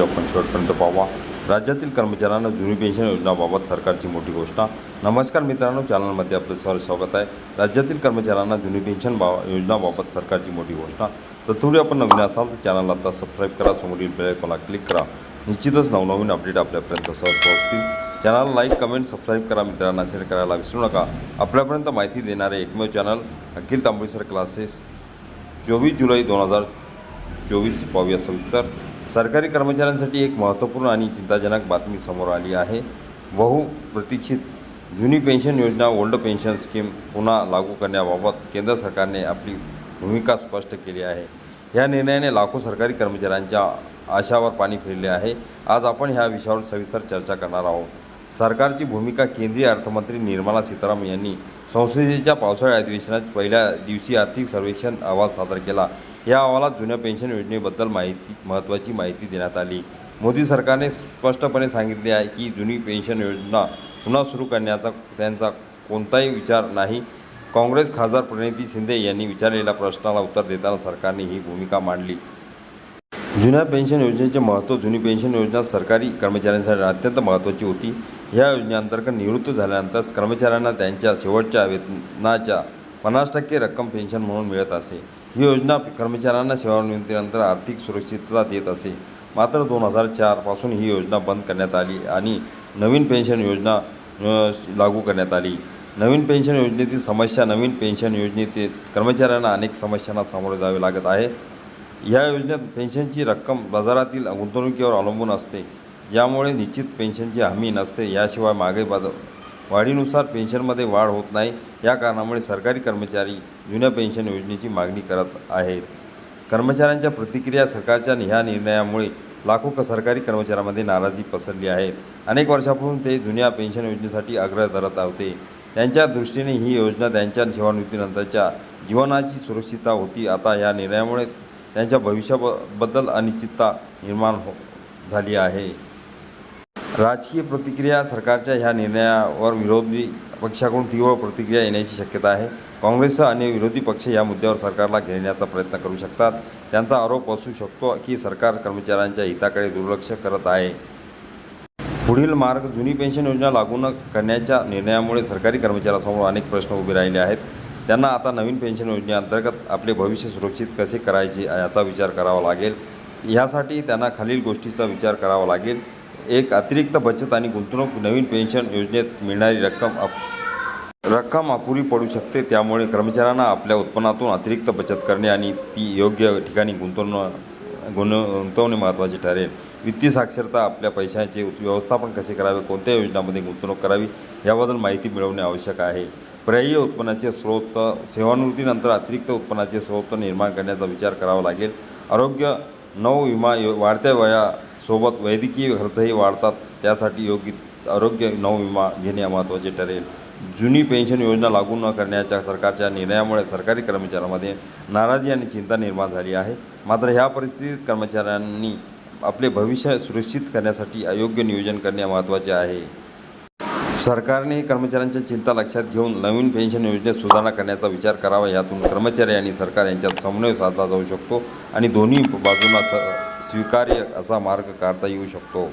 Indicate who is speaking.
Speaker 1: Video आपण शेवटपर्यंत पाहावा राज्यातील कर्मचाऱ्यांना जुनी पेन्शन योजनाबाबत सरकारची मोठी घोषणा. नमस्कार मित्रांनो चॅनलमध्ये आपलं सर स्वागत आहे. राज्यातील कर्मचाऱ्यांना जुनी पेन्शन बा योजनाबाबत सरकारची मोठी घोषणा. तत्पूर्वी आपण नवीन असाल तर चॅनलला आता सबस्क्राईब करा समोरील बेलायकॉनला क्लिक करा. निश्चितच नवनवीन अपडेट आपल्यापर्यंत सहज पोहोचतील. चॅनल लाईक कमेंट सबस्क्राईब करा मित्रांना शेअर करायला विसरू नका. आपल्यापर्यंत माहिती देणारे एकमेव चॅनल अखिल तांबोळीसर क्लासेस चोवीस जुलै दोन हजार चोवीस पाहूया सविस्तर. सरकारी कर्मचाऱ्यांसाठी एक महत्त्वपूर्ण आणि चिंताजनक बातमी समोर आली आहे. बहुप्रतीक्षित जुनी पेन्शन योजना ओल्ड पेन्शन स्कीम पुन्हा लागू करण्याबाबत केंद्र सरकारने आपली भूमिका स्पष्ट केली आहे. या निर्णयाने लाखो सरकारी कर्मचाऱ्यांच्या आशावर पाणी फिरले आहे. आज आपण ह्या विषयावर सविस्तर चर्चा करणार आहोत. सरकारची भूमिका केंद्रीय अर्थमंत्री निर्मला सीतारामन यांनी संसदेच्या पावसाळी अधिवेशनात पहिल्या दिवशी आर्थिक सर्वेक्षण अहवाल सादर केला. या अहवालात जुन्या पेन्शन योजनेबद्दल माहिती महत्त्वाची माहिती देण्यात आली. मोदी सरकारने स्पष्टपणे सांगितले आहे की जुनी पेन्शन योजना पुन्हा सुरू करण्याचा त्यांचा कोणताही विचार नाही. काँग्रेस खासदार प्रणिती शिंदे यांनी विचारलेल्या प्रश्नाला उत्तर देताना सरकारने ही भूमिका मांडली. जुन्या पेन्शन योजनेचे महत्त्व जुनी पेन्शन योजना सरकारी कर्मचाऱ्यांसाठी अत्यंत महत्त्वाची होती. या योजनेअंतर्गत निवृत्त झाल्यानंतर कर्मचाऱ्यांना त्यांच्या शेवटच्या वेतनाच्या पन्नास टक्के रक्कम पेन्शन म्हणून मिळत असे. ही योजना कर्मचाऱ्यांना सेवानिवृत्तीनंतर आर्थिक सुरक्षितता देत असे. मात्र दोन हजार चारपासून ही योजना बंद करण्यात आली आणि नवीन पेन्शन योजना लागू करण्यात आली. नवीन पेन्शन योजनेतील समस्या नवीन पेन्शन योजनेतील कर्मचाऱ्यांना अनेक समस्यांना सामोरे जावे लागत आहे. या योजनेत पेन्शनची रक्कम बाजारातील गुंतवणुकीवर अवलंबून असते. ज्यामुळे निश्चित पेन्शनची हमी नसते. याशिवाय मागे बाजार वाढीनुसार पेन्शनमध्ये वाढ होत नाही. या कारणामुळे सरकारी कर्मचारी जुन्या पेन्शन योजनेची मागणी करत आहेत. कर्मचाऱ्यांच्या प्रतिक्रिया सरकारच्या ह्या निर्णयामुळे लाखो क सरकारी कर्मचाऱ्यांमध्ये नाराजी पसरली आहेत अनेक वर्षापासून ते जुन्या पेन्शन योजनेसाठी आग्रह धरत होते. त्यांच्या दृष्टीने ही योजना त्यांच्या सेवानिवृत्तीनंतरच्या जीवनाची सुरक्षितता होती. आता या निर्णयामुळे त्यांच्या भविष्याबद्दल अनिश्चितता निर्माण हो झाली आहे. राजकीय प्रतिक्रिया सरकारच्या ह्या निर्णयावर विरोधी पक्षाकडून तीव्र प्रतिक्रिया येण्याची शक्यता आहे. काँग्रेससह अन्य विरोधी पक्ष या मुद्द्यावर सरकारला घेण्याचा प्रयत्न करू शकतात. त्यांचा आरोप असू शकतो की सरकार कर्मचाऱ्यांच्या हिताकडे दुर्लक्ष करत आहे. पुढील मार्ग जुनी पेन्शन योजना लागू न करण्याच्या निर्णयामुळे सरकारी कर्मचाऱ्यांसमोर अनेक प्रश्न उभे राहिले आहेत. त्यांना आता नवीन पेन्शन योजनेअंतर्गत आपले भविष्य सुरक्षित कसे करायचे याचा विचार करावा लागेल. यासाठी त्यांना खालील गोष्टीचा विचार करावा लागेल. एक अतिरिक्त बचत आणि गुंतवणूक नवीन पेन्शन योजनेत मिळणारी रक्कम अप रक्कम अपुरी पडू शकते. त्यामुळे कर्मचाऱ्यांना आपल्या उत्पन्नातून अतिरिक्त बचत करणे आणि ती योग्य ठिकाणी गुंतवणं गुण गुंतवणे महत्त्वाचे ठरेल. वित्तीय साक्षरता आपल्या पैशांचे व्यवस्थापन कसे करावे? कोणत्या योजनामध्ये गुंतवणूक करावी? याबद्दल माहिती मिळवणे आवश्यक आहे. पर्यायी उत्पन्नाचे स्रोत सेवानिवृत्तीनंतर अतिरिक्त उत्पन्नाचे स्रोत निर्माण करण्याचा विचार करावा लागेल. आरोग्य नऊ विमा यो वाढत्या सोबत वैद्यकीय खर्चही वाढतात. त्यासाठी योग्य आरोग्य नवविमा घेणे महत्त्वाचे ठरेल. जुनी पेन्शन योजना लागू न करण्याच्या सरकारच्या निर्णयामुळे सरकारी कर्मचाऱ्यांमध्ये नाराजी आणि चिंता निर्माण झाली आहे. मात्र ह्या परिस्थितीत कर्मचाऱ्यांनी आपले भविष्य सुरक्षित करण्यासाठी अयोग्य नियोजन करणे महत्त्वाचे आहे. सरकारने कर्मचाऱ्यांच्या चिंता लक्षात घेऊन नवीन पेन्शन योजनेत सुधारणा करण्याचा विचार करावा. यातून कर्मचारी आणि सरकार यांच्यात समन्वय साधला जाऊ शकतो आणि दोन्ही बाजूंना स स्वीकार्य असा मार्ग काढता येऊ शकतो.